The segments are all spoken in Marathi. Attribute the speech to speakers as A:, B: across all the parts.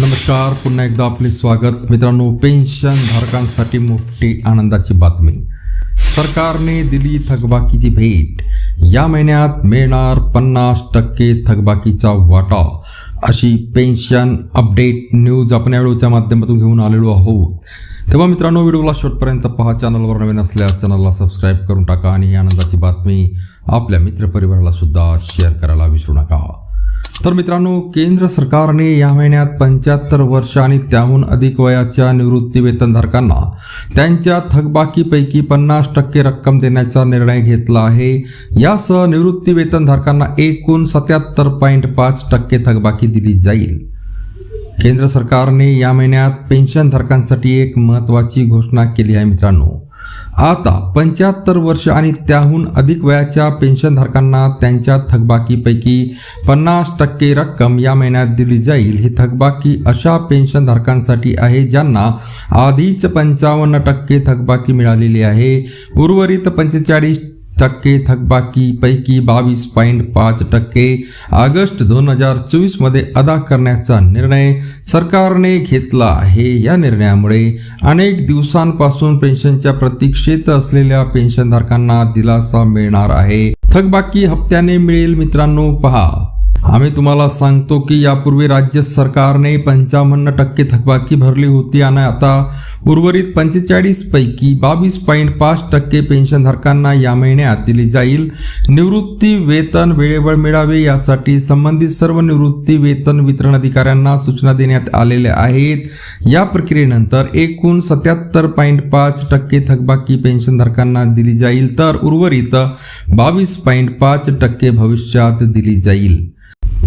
A: नमस्कार पुन्हा एकदा आपले स्वागत. मित्रांनो पेन्शन धारकांसाठी मोठी आनंदाची बातमी. सरकारने दिली थकबाकीची भेट. या महिन्यात मिळणार पन्नास टक्के थकबाकीचा वाटा. अशी पेन्शन अपडेट न्यूज आपण या माध्यमातून घेऊन आलेलो आहोत. तेव्हा मित्रांनो व्हिडिओला शेवटपर्यंत पहा. चॅनलवर नवीन असल्यास चॅनलला सबस्क्राईब करून टाका आणि ही आनंदाची बातमी आपल्या मित्रपरिवाराला सुद्धा शेअर करायला विसरू नका. तर मित्रांनो केंद्र सरकारने या महिन्यात पंच्याहत्तर वर्ष आणि त्याहून अधिक वयाच्या निवृत्ती वेतनधारकांना त्यांच्या थकबाकीपैकी पन्नास टक्के रक्कम देण्याचा निर्णय घेतला आहे. यासह निवृत्ती वेतनधारकांना एकूण सत्याहत्तर पॉईंट पाच टक्के थकबाकी दिली जाईल. केंद्र सरकारने या महिन्यात पेन्शनधारकांसाठी एक महत्त्वाची घोषणा केली आहे मित्रांनो. आता पंच्याहत्तर वर्ष आणि त्याहून अधिक वयाच्या पेन्शनधारकांना त्यांच्या थकबाकीपैकी पन्नास टक्के रक्कम या महिन्यात दिली जाईल. ही थकबाकी अशा पेन्शनधारकांसाठी आहे ज्यांना आधीच पंचावन्न टक्के थकबाकी मिळालेली आहे. उर्वरित पंचेचाळीस टक्के थकबाकी पैकी बावीस पॉईंट पाच टक्के. ऑगस्ट दोन हजार चोवीसमध्ये अदा करण्याचा निर्णय सरकारने घेतला आहे. या निर्णयामुळे अनेक दिवसांपासून पेन्शनच्या प्रतीक्षेत असलेल्या पेन्शनधारकांना दिलासा मिळणार आहे. थकबाकी हप्त्याने मिळेल मित्रांनो पहा. आम्ही तुम्हाला सांगतो की यापूर्वी राज्य सरकारने पंचावन्न टक्के थकबाकी भरली होती आणि आता उर्वरित पंचेचाळीस पैकी बावीस पॉईंट पाच टक्के पेन्शनधारकांना या महिन्यात दिली जाईल. निवृत्ती वेतन वेळेवर मिळावे यासाठी संबंधित सर्व निवृत्ती वेतन वितरण अधिकाऱ्यांना सूचना देण्यात आलेल्या आहेत. या प्रक्रियेनंतर एकूण सत्याहत्तर पॉईंट पाच टक्के थकबाकी पेन्शनधारकांना दिली जाईल तर उर्वरित बावीस पॉईंट पाच टक्के भविष्यात दिली जाईल.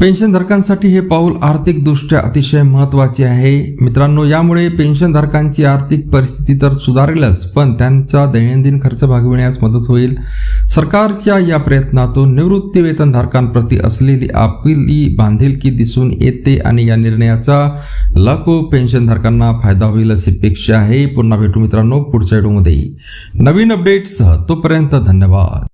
A: पेन्शनधारकांसाठी हे पाऊल आर्थिकदृष्ट्या अतिशय महत्त्वाचे आहे. मित्रांनो यामुळे पेन्शनधारकांची आर्थिक परिस्थिती तर सुधारेलच पण त्यांचा दैनंदिन खर्च भागविण्यास मदत होईल. सरकारच्या या प्रयत्नातून निवृत्ती वेतनधारकांप्रती असलेली आपली बांधिलकी दिसून येते आणि या निर्णयाचा लाखो पेन्शनधारकांना फायदा होईल अशी अपेक्षा आहे. पुन्हा भेटू मित्रांनो पुढच्या व्हिडिओमध्ये. नवीन अपडेटसह तोपर्यंत धन्यवाद.